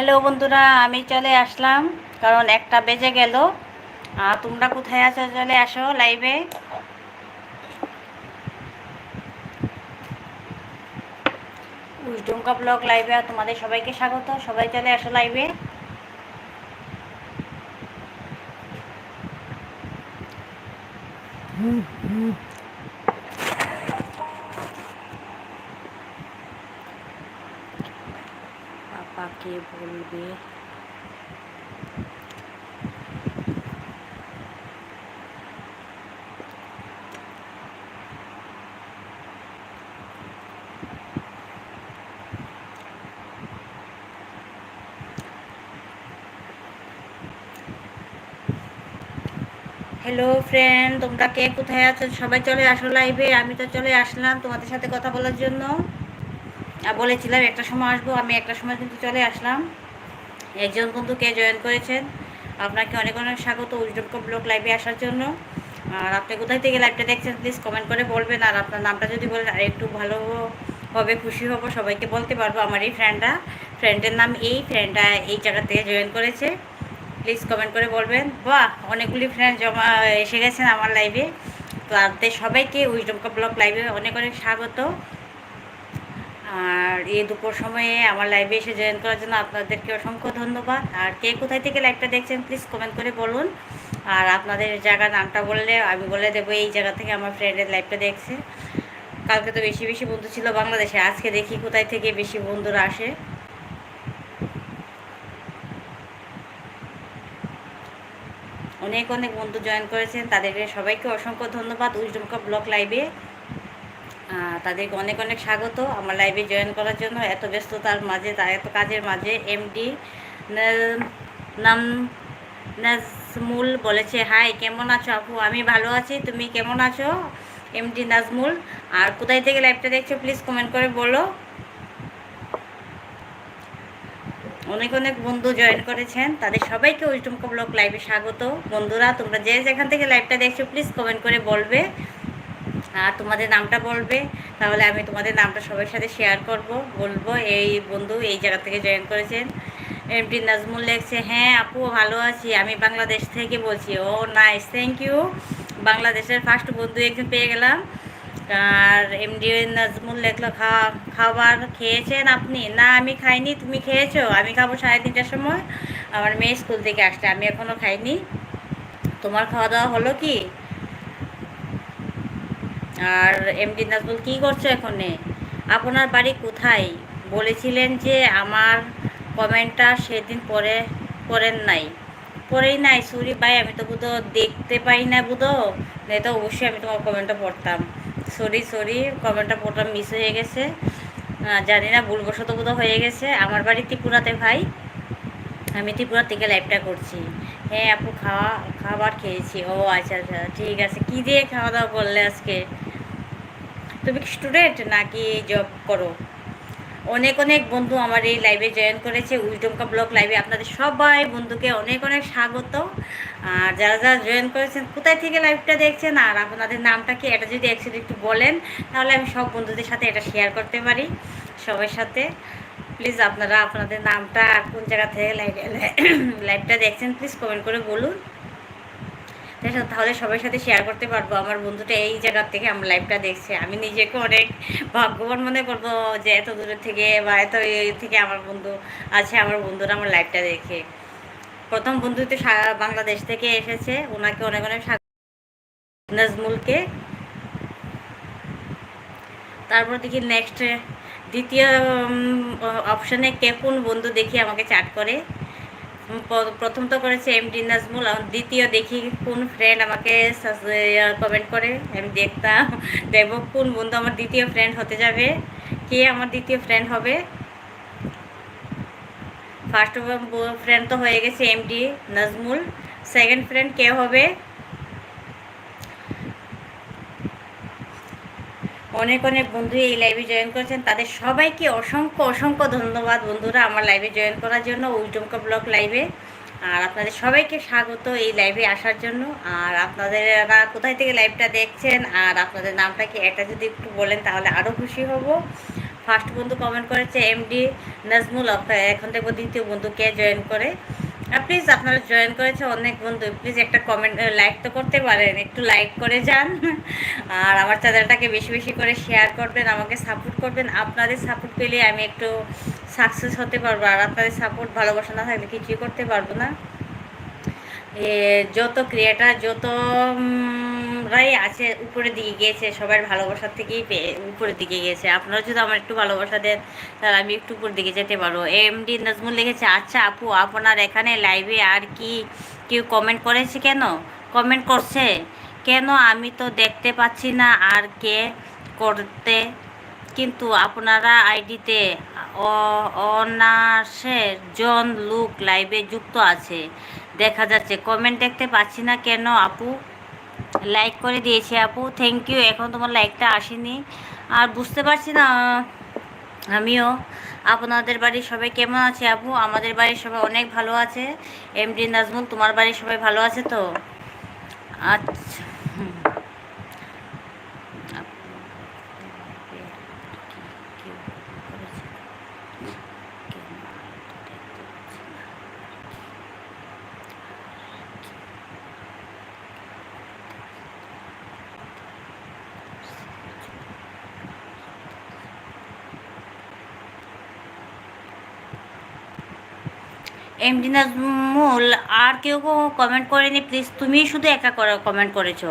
Hello বন্ধুরা, আমি চলে আসলাম, কারণ একটা বেজে গেল। আর তোমরা কোথায় আছো চলে আসো লাইভে। উইডমকা ব্লগ লাইভে তোমাদের সবাইকে স্বাগত। সবাই চলে আসো লাইভে। পাপাকে বলবে? হ্যালো ফ্রেন্ড তোমরা কে? কোথায় আছো? সবাই চলে আসো লাইভে আমি তো চলে আসলাম তোমাদের সাথে কথা বলার জন্য। বলেছিলাম, একটা সময় আসব, আমি একটা সময় কিন্তু চলে আসলাম। একজন বন্ধু কে জয়েন করেছেন? আপনাকে অনেক অনেক স্বাগত উইজডম ব্লগ লাইভে আসার জন্য। আর আপনি কোথায় থেকে লাইভটা দেখছেন প্লিজ কমেন্ট করে বলবেন। আর আপনার নামটা যদি বলেন, আর একটু ভালো হবে, খুশি হব, সবাইকে বলতে পারব আমার এই ফ্রেন্ডটা ফ্রেন্ডের নাম এই ফ্রেন্ডটা এই জায়গা থেকে জয়েন করেছে। প্লিজ কমেন্ট করে বলবেন। বাহ, অনেকগুলি ফ্রেন্ড জমা এসে গেছেন আমার লাইভে তো আপনাদের সবাইকে উইজডম ব্লগ লাইভে অনেক অনেক স্বাগত। আর এই দুপুর সময়ে আমার লাইভে এসে জয়েন করার জন্য আপনাদেরকে অসংখ্য ধন্যবাদ। আর কে কোথায় থেকে লাইভটা দেখছেন প্লিজ কমেন্ট করে বলুন। আর আপনাদের জায়গার নামটা বললে, আমি বলে দেবো, এই জায়গা থেকে আমার ফ্রেন্ডের লাইভটা দেখছে। কালকে তো বেশি বেশি বন্ধু ছিল বাংলাদেশে, আজকে দেখি কোথায় থেকে বেশি বন্ধুরা আসে। অনেক অনেক বন্ধু জয়েন করেছেন, তাদেরকে সবাইকে অসংখ্য ধন্যবাদ উইজডমকা ব্লক লাইভে তাদেরকে অনেক অনেক স্বাগত আমার লাইভে জয়েন করার জন্য। এত ব্যস্ততার মাঝে, তা এত কাজের মাঝে এমডি নাম নাজমুল বলেছে হাই কেমন আছো আপু? আমি ভালো আছি, তুমি কেমন আছো? এমডি নাজমুল, আর কোথায় থেকে লাইভটা দেখছ প্লিজ কমেন্ট করে বলো। অনেক অনেক বন্ধু জয়েন করেছেন, তাদের সবাইকে উইস্টমকা ব্লক লাইভে স্বাগত। বন্ধুরা, তোমরা যে যেখান থেকে লাইভটা দেখছ প্লিজ কমেন্ট করে বলবে। আর তোমাদের নামটা বলবে, তাহলে আমি তোমাদের নামটা সবার সাথে শেয়ার করব, বলব, এই বন্ধু এই জায়গা থেকে জয়েন করেছেন। এমটি নাজমুল লেখছে হ্যাঁ আপু, ভালো আছি, আমি বাংলাদেশ থেকে বলছি। ও নাইস থ্যাংক ইউ বাংলাদেশের ফার্স্ট বন্ধু একজন পেয়ে গেলাম। আর এমডি নাজমুল লেখলো খাবার খেয়েছেন আপনি? না, আমি খাইনি, তুমি খেয়েছো? আমি খাব সাড়ে তিনটার সময়। আমার মেয়ে স্কুল থেকে আসছে, আমি এখনও খাইনি। তোমার খাওয়া দাওয়া হলো কি? আর এমডি নাজমুল কী করছ এখনে? আপনার বাড়ি কোথায়? বলেছিলেন যে আমার কমেন্টটা সেদিন পরে করেন নাই। পরেই নাই, সরি ভাই, আমি তো বুধ দেখতে পাই না বুধ। তো অবশ্যই আমি তোমার কমেন্টটা পড়তাম। সরি সরি, কমেন্টটা পড়তাম মিস হয়ে গেছে। জানি না, ভুলবশত বোধ হয়ে গেছে। আমার বাড়ি ত্রিপুরাতে ভাই। আমি ত্রিপুরা থেকে লাইভটা করছি। হ্যাঁ আপু খাওয়া, খাবার খেয়েছি। ও আচ্ছা আচ্ছা ঠিক আছে। কী দিয়ে খাওয়া দাওয়া করলে আজকে? তুমি কি স্টুডেন্ট নাকি জব করো? অনেক অনেক বন্ধু আমার এই লাইভে জয়েন করেছে উইডমকা ব্লক লাইভে আপনাদের সবাই বন্ধুকে অনেক অনেক স্বাগত। আর যারা যারা জয়েন করেছেন, কোথায় থেকে লাইভটা দেখছেন আর আপনাদের নামটা কি এটা যদি একসাথে একটু বলেন, তাহলে আমি সব বন্ধুদের সাথে এটা শেয়ার করতে পারি সবার সাথে। প্লিজ আপনারা আপনাদের নামটা কোন জায়গা থেকে লাইভটা দেখছেন প্লিজ কমেন্ট করে বলুন। তাহলে সবার সাথে শেয়ার করতে পারব। আমার বন্ধুটা এই জায়গার থেকে আমার লাইফটা দেখছে। আমি নিজেকে অনেক ভাগ্যবান মনে করব যে এত দূরের থেকে বা এত থেকে আমার বন্ধু আছে, আমার বন্ধুরা আমার লাইফটা দেখে। প্রথম বন্ধু তো বাংলাদেশ থেকে এসেছে। ওনাকে অনেক অনেক নাজমুলকে। তারপর দেখি নেক্সট দ্বিতীয় অপশানে কে কোন বন্ধু দেখি আমাকে চাট করে। প্রথম তো করেছে এম ডি নাজমুল দ্বিতীয় দেখি কোন ফ্রেন্ড আমাকে কমেন্ট করে। আমি দেখতাম দেখব কোন বন্ধু আমার দ্বিতীয় ফ্রেন্ড হতে যাবে? কে আমার দ্বিতীয় ফ্রেন্ড হবে? ফার্স্ট ফ্রেন্ড তো হয়ে গেছে M D Nazmul. Second friend কে হবে? অনেক অনেক বন্ধু এই লাইভে জয়েন করেছেন। তাদের সবাইকে অসংখ্য অসংখ্য ধন্যবাদ বন্ধুরা আমার লাইভে জয়েন করার জন্য উইডমকা ব্লক লাইভে আর আপনাদের সবাইকে স্বাগত এই লাইভে আসার জন্য। আর আপনাদেরা কোথায় থেকে লাইভটা দেখছেন? আর আপনাদের নামটা কি? এটা যদি একটু বলেন তাহলে আরও খুশি হব। ফার্স্ট বন্ধু কমেন্ট করেছে এমডি নাজমুল। এখন দেখব দ্বিতীয় বন্ধু কে জয়েন করে। প্লিজ আপনারা জয়েন করেছে অনেক বন্ধু। প্লিজ একটা কমেন্ট লাইক তো করতে পারেন। একটু লাইক করে যান। আর আমার চ্যানেলটাকে বেশি বেশি করে শেয়ার করবেন, আমাকে সাপোর্ট করবেন। আপনাদের সাপোর্ট পেলে আমি একটু সাকসেস হতে পারব। আর আপনাদের সাপোর্ট ভালোবাসা না থাকলে কিছুই করতে পারব না। যত ক্রিয়েটার যত উম, আছে উপরের দিকে গিয়েছে সবার ভালোবাসার থেকেই পে- উপরের দিকে গিয়েছে। আপনারা যদি আমার একটু ভালোবাসা দেন তাহলে আমি একটু উপর দিকে যেতে পারব। এমডি নাজমুল লিখেছে আচ্ছা আপু আপনার এখানে লাইভে আর কি কেউ কমেন্ট করেছে কেন? কমেন্ট করছে? কেন আমি তো দেখতে পাচ্ছি না আর কে করতে? কিন্তু আপনারা আইডিতে অনার্সের জন লুক লাইভে যুক্ত আছে। দেখা যাচ্ছে কমেন্ট দেখতে পাচ্ছি না কেন আপু? লাইক করে দিয়েছি আপু। থ্যাংক ইউ এখন তোমার লাইকটা আসেনি। আর বুঝতে পারছি না, আমিও। আপনাদের বাড়ির সবাই কেমন আছে আপু? আমাদের বাড়ির সবাই অনেক ভালো আছে। এম এমডি নাজমুল, তোমার বাড়ির সবাই ভালো আছে তো? আচ্ছা। এমডি নাজমুল আর কেউ কমেন্ট করেনি প্লিজ তুমি শুধু একা কমেন্ট করেছ।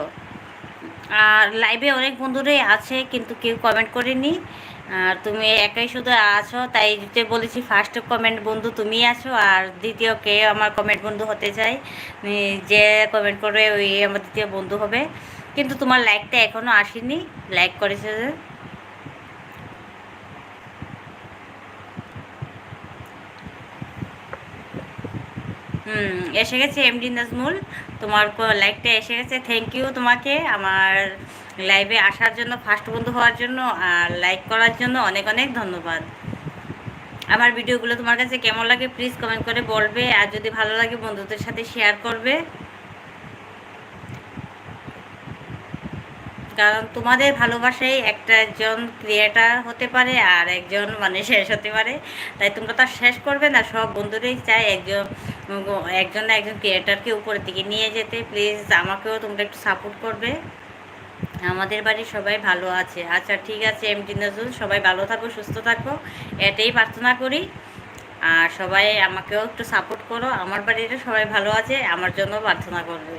আর লাইভে অনেক বন্ধুরাই আছে, কিন্তু কেউ কমেন্ট করেনি। আর তুমি একাই শুধু আছো, তাই যে বলেছি ফার্স্ট কমেন্ট বন্ধু তুমি আছো, আর দ্বিতীয় কে আমার কমেন্ট বন্ধু হতে চাই। যে কমেন্ট করবে, ওই আমার দ্বিতীয় বন্ধু হবে। কিন্তু তোমার লাইকটা এখনও আসেনি লাইক করেছে এসে গেছে এমডি নাজমুল। তোমার লাইকটা এসে গেছে। থ্যাংক ইউ তোমাকে। আমার লাইভে আসার জন্য ফার্স্ট বন্ধু হওয়ার জন্য আর লাইক করার জন্য অনেক অনেক ধন্যবাদ। আমার ভিডিওগুলো তোমার কাছে কেমন লাগে প্লিজ কমেন্ট করে বলবে। আর যদি ভালো লাগে, বন্ধুদের সাথে শেয়ার করবে। কারণ তোমাদের ভালোবাসাই একটা একজন ক্রিয়েটার হতে পারে আর একজন মানে শেষ হতে পারে। তাই তোমরা তো শেষ করবে না। সব বন্ধুরাই চায় একজন একজন না একজন ক্রিয়েটারকে উপরের দিকে নিয়ে যেতে প্লিজ আমাকেও তোমরা একটু সাপোর্ট করবে। আমাদের বাড়ির সবাই ভালো আছে। আচ্ছা ঠিক আছে এমডি নজরুল, সবাই ভালো থাকো, সুস্থ থাকো, এটাই প্রার্থনা করি। আর সবাই আমাকেও একটু সাপোর্ট করো। আমার বাড়িতে সবাই ভালো আছে, আমার জন্য প্রার্থনা করবে।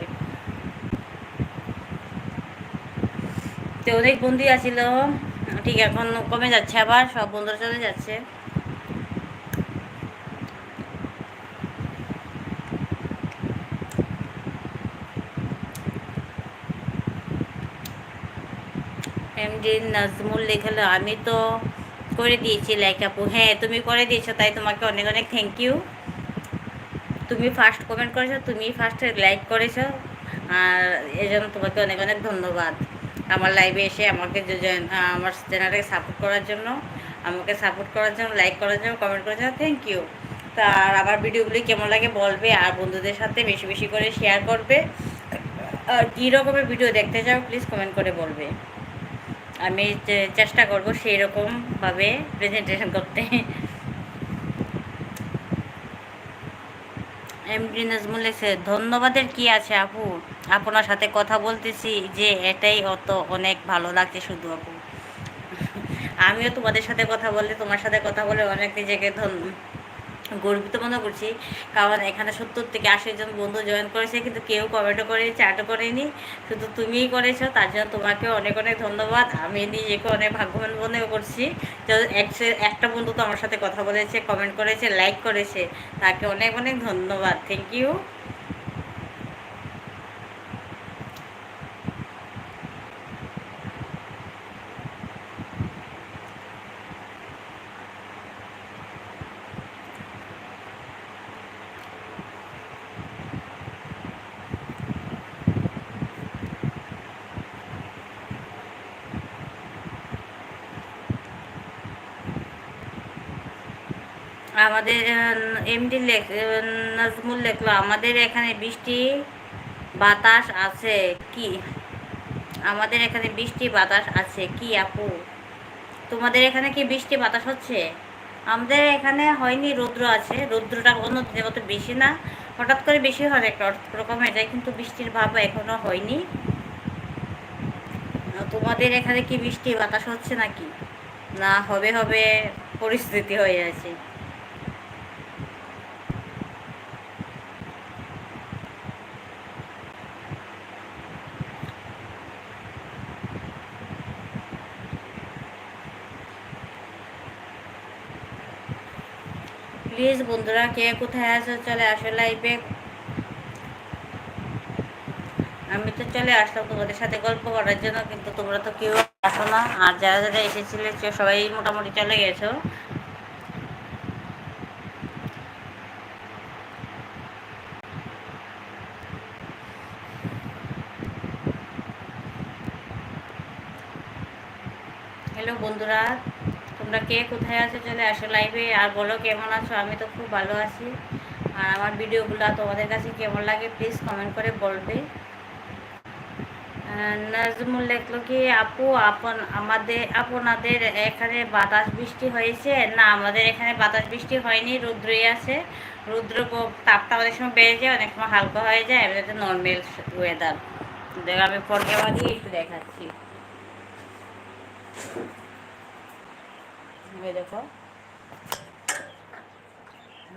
তো অনেক বন্ধু আছিল ঠিক এখন কমে যাচ্ছে আবার, সব বন্ধুরা চলে যাচ্ছে। এমডি নাজমুল লেখালো, আমি তো করে দিয়েছি লাইক আপু। হ্যাঁ তুমি করে দিয়েছ, তাই তোমাকে অনেক অনেক থ্যাংক ইউ তুমি ফার্স্ট কমেন্ট করেছ, তুমি ফার্স্ট লাইক করেছ, আর এই জন্য তোমাকে অনেক অনেক ধন্যবাদ। আমার লাইভে এসে আমাকে আমার চ্যানেলটাকে সাপোর্ট করার জন্য, আমাকে সাপোর্ট করার জন্য লাইক করার জন্য কমেন্ট করার জন্য থ্যাংক ইউ তা আর আমার ভিডিওগুলি কেমন লাগে বলবে, আর বন্ধুদের সাথে বেশি বেশি করে শেয়ার করবে। আর কী রকমের ভিডিও দেখতে চাও প্লিজ কমেন্ট করে বলবে। আমি চেষ্টা করব সেই রকমভাবে প্রেজেন্টেশন করতে। এমডি নাজমুল লেখছে, ধন্যবাদের কি আছে আপু? আপনার সাথে কথা বলতেছি যে এটাই অত অনেক ভালো লাগছে শুধু আপু। আমিও তোমাদের সাথে কথা বললে, তোমার সাথে কথা বলে অনেক নিজেকে ধন গর্বিত মনে করছি। কারণ এখানে সত্তর থেকে আশি জন বন্ধু জয়েন করেছে, কিন্তু কেউ কমেন্টও করেনি চ্যাটও করেনি। শুধু তুমিই করেছ, তার জন্য তোমাকে অনেক অনেক ধন্যবাদ। আমি নিজেকে অনেক ভাগ্যবান মনে করছি। একশো এক- একটা বন্ধু তো আমার সাথে কথা বলেছে কমেন্ট করেছে লাইক করেছে। তাকে অনেক অনেক ধন্যবাদ। থ্যাংক ইউ আমাদের এমডি লেখ নাজমুল লেখলো আমাদের এখানে বৃষ্টি বাতাস আছে কি? আমাদের এখানে বৃষ্টি বাতাস আছে কি আপু? তোমাদের এখানে কি বৃষ্টি বাতাস হচ্ছে? আমাদের এখানে হয়নি, রৌদ্র আছে। রৌদ্রটা অন্য দিনের মতো বেশি না। হঠাৎ করে বেশি হয় একটা রকম হয়ে যায় কিন্তু বৃষ্টির ভাব এখনও হয়নি। তোমাদের এখানে কি বৃষ্টি বাতাস হচ্ছে নাকি? না, হবে হবে, পরিস্থিতি হয়ে আছে প্লিজ বন্ধুরা, কে কোথায় আছে? চলে আসো লাইভে আমি তো চলে আসলাম তোমাদের সাথে গল্প করার জন্য, কিন্তু তোমরা তো কেউ আসো না। আর যারা যারা এসেছিলে সবাই মোটামুটি চলে গেছো। হ্যালো বন্ধুরা। তোমরা কে কোথায় আছো চলে আসো লাইভে আর বলো, কেমন আছো? আমি তো খুব ভালো আছি। আর আমার ভিডিওগুলো তোমাদের কাছে কেমন লাগে প্লিজ কমেন্ট করে বলবে। নাজমুল লেখলো কি, আপু, আপন, আমাদের, আপনাদের এখানে বাতাস বৃষ্টি হয়েছে? না, আমাদের এখানে বাতাস বৃষ্টি হয়নি, রুদ্রই আছে। রুদ্র তাপটা অনেক সময় বেড়ে যায়, অনেক সময় হালকা হয়ে যায়, এমনিতে নর্মাল ওয়েদার দেখ, আমি পরে দিয়ে একটু দেখাচ্ছি। দেখো।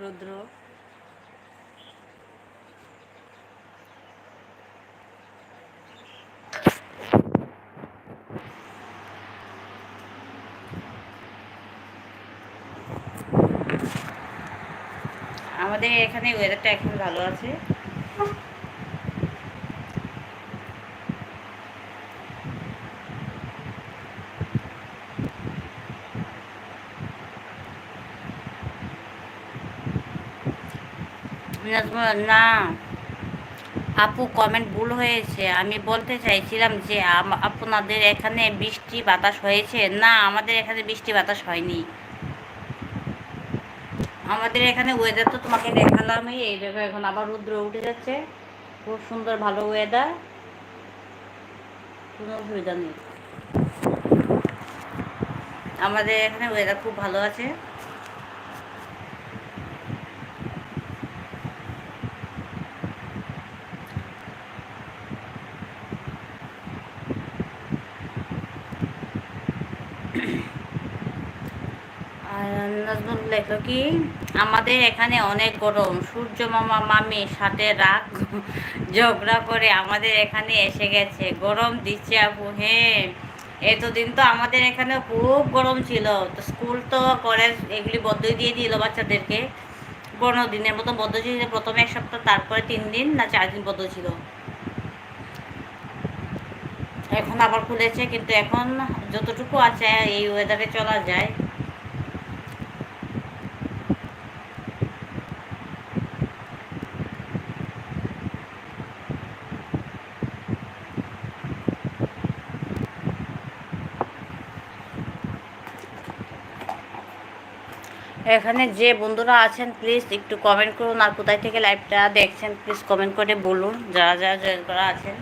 রুদ্র। আমাদের এখানে ওয়েদারটা এখন ভালো আছে। না। আপু কমেন্ট ভুল হয়েছে। আমি বলতে চাইছিলাম যে আপনাদের এখানে বৃষ্টি বাতাস হয়েছে? না, আমাদের এখানে বৃষ্টি বাতাস হয়নি। আমাদের এখানে ওয়েদার তো তোমাকে দেখালামই। এই দেখো, এখন আবার রুদ্র উঠে যাচ্ছে। খুব সুন্দর ভালো ওয়েদার কোনো অসুবিধা নেই। আমাদের এখানে ওয়েদার খুব ভালো আছে। কি? আমাদের এখানে অনেক গরম। সূর্য মামা, মামি সাথে রাগ ঝগড়া করে আমাদের এখানে এসে গেছে। গরম দিচ্ছে আপু হ্যাঁ। এতদিন তো আমাদের এখানে খুব গরম ছিল। তো স্কুল তো কলেজ এগুলি বদ্ধই দিয়ে দিল বাচ্চাদেরকে। পনেরো দিনের মতো বদ্ধ ছিল। প্রথমে এক সপ্তাহ, তারপরে তিন দিন না চার দিন বদ্ধ ছিল। এখন আবার খুলেছে, কিন্তু এখন যতটুকু আছে এই ওয়েদারে চলা যায়। এখানে যে বন্ধুরা আছেন প্লিজ একটু কমেন্ট করুন আর কোথায় থেকে লাইভটা দেখছেন প্লিজ কমেন্ট করে বলুন। যারা যারা জয়েন করা আছেন।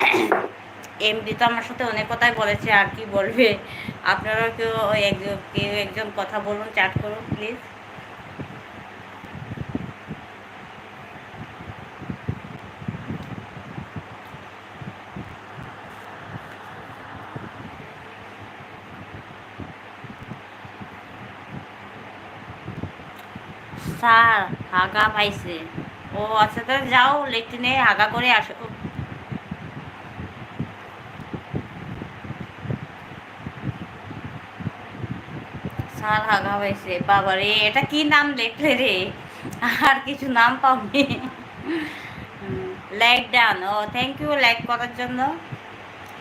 এমডি তো আমার সাথে অনেক কথাই বলেছে, আর কি বলবে? আপনারাও কেউ কেউ একজন কথা বলুন চ্যাট করুন প্লিজ স্যার, হাগা পাইছে। ও আচ্ছা তাহলে যাও লেট্রিনে হাগা করে আসো। স্যার হাগা হয়েছে বাবা রে এটা কি নাম লেখলে রে? আর কিছু নাম পাবি লাইক ডান ও থ্যাংক ইউ লাইক করার জন্য।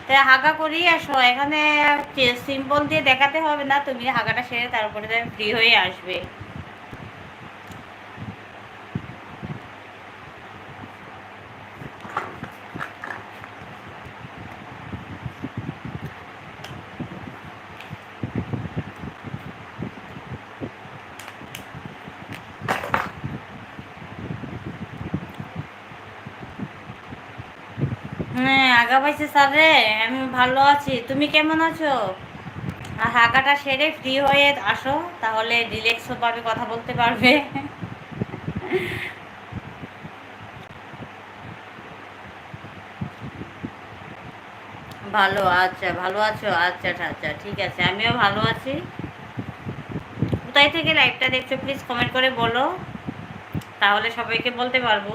তা হাগা করেই আসো, এখানে সিম্পল দিয়ে দেখাতে হবে না, তুমি হাগাটা সেরে তারপরে ফ্রি হয়ে আসবে। আগা পাইছে স্যার, আমি ভালো আছি। তুমি কেমন আছো? আর হাঁকাটা সেরে ফ্রি হয়ে আসো, তাহলে রিল্যাক্স ভাবে কথা বলতে পারবে। ভালো আচ্ছা ভালো আছো? আচ্ছা আচ্ছা আচ্ছা ঠিক আছে, আমিও ভালো আছি। কোথায় থেকে লাইভটা দেখছ প্লিজ কমেন্ট করে বলো। তাহলে সবাইকে বলতে পারব।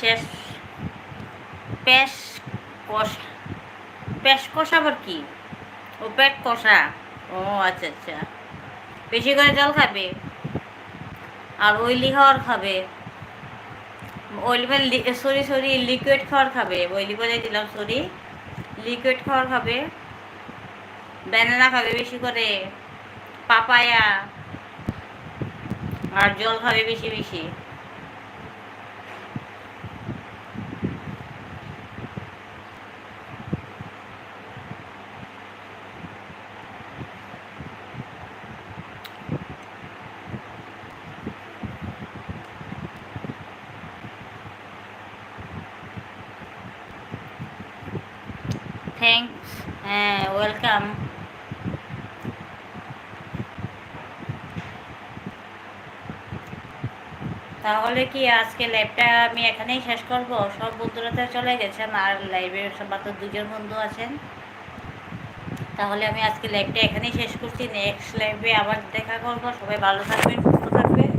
শেষ, পেশ কষা পেশ কষা আবার কি? ও পেট কষা। ও আচ্ছা আচ্ছা। বেশি করে জল খাবে? আর অয়েলি খাওয়ার খাবে? মানে সরি সরি লিকুইড খাওয়ার খাবে? অয়েলি বলে দিলাম, সরি। লিকুইড খাওয়ার খাবে? ব্যানানা খাবে বেশি করে? পাপায়া আর জল খাবে বেশি বেশি? তাহলে কি আজকে লাইভটা আমি এখানেই শেষ করব? সব বন্ধুরা তো চলে গেছেন, আর লাইভে মাত্র দুজন বন্ধু আছেন। তাহলে আমি আজকে লাইভটা এখানেই শেষ করছি। নেক্সট লাইভে আবার দেখা করব। সবাই ভালো থাকবেন, সুস্থ থাকবেন।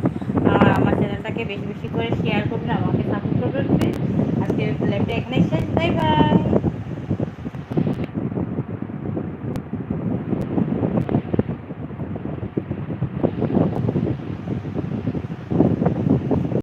আর আমার চ্যানেলটাকে বেশি বেশি করে শেয়ার করবেন, আমাকে সাপোর্ট করবেন আজকে লাইভটা এখানেই শেষ। Bye bye